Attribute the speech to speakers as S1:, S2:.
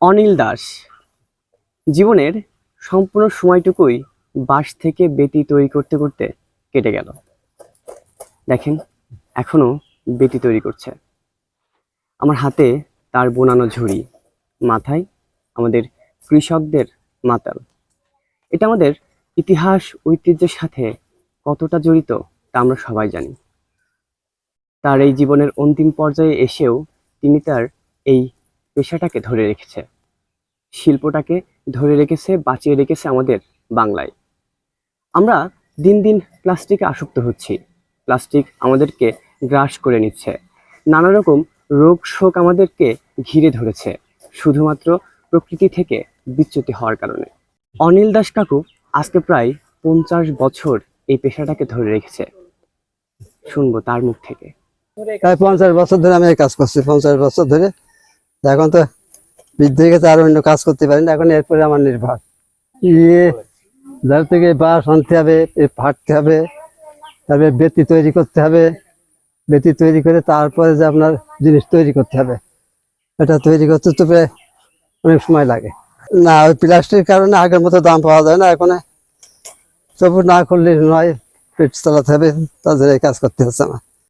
S1: অনিল দাস। জীবনের সম্পূর্ণ সময়টুকুই বাঁশ থেকে বেতি তৈরি করতে করতে কেটে গেল। দেখেন, এখনও বেতি তৈরি করছে। আমার হাতে তার বোনানো ঝুড়ি, মাথায় আমাদের কৃষকদের মাতাল। এটা আমাদের ইতিহাস, ঐতিহ্যের সাথে কতটা জড়িত তা আমরা সবাই জানি। তার এই জীবনের অন্তিম পর্যায়ে এসেও তিনি তার এই পেশাটাকে ধরে রেখেছে। শিল্পটাকে ধরে রেখেছে, বাঁচিয়ে রেখেছে আমাদের বাংলায়। আমরা দিন দিন প্লাস্টিকে আসক্ত হচ্ছি। প্লাস্টিক আমাদেরকে গ্রাস করে নিচ্ছে। নানা রকম রোগ শোক আমাদেরকে ঘিরে ধরেছে, শুধুমাত্র প্রকৃতি থেকে বিচ্যুতি হওয়ার কারণে। অনিল দাস কাকু আজকে প্রায় পঞ্চাশ বছর এই পেশাটাকে ধরে রেখেছে। শুনব তার মুখ থেকে।
S2: প্রায় পঞ্চাশ বছর ধরে আমি কাজ করছি। পঞ্চাশ বছর ধরে এখন তো বৃদ্ধ হয়ে গেছে, আর অন্য কাজ করতে পারি না এখন এরপরে আমার নির্ভর। ইয়ে যার থেকে বাঁশ আনতে হবে ফাটতে হবে, তারপরে বেতি তৈরি করতে হবে। বেতি তৈরি করে তারপরে যে আপনার জিনিস তৈরি করতে হবে। এটা তৈরি করতে তো অনেক সময় লাগে। না, ওই প্লাস্টিকের কারণে আগের মতো দাম পাওয়া যায় না। এখন তবু না করলে নয়, পেট চালাতে হবে। তাদের এই কাজ করতে হচ্ছে আমার।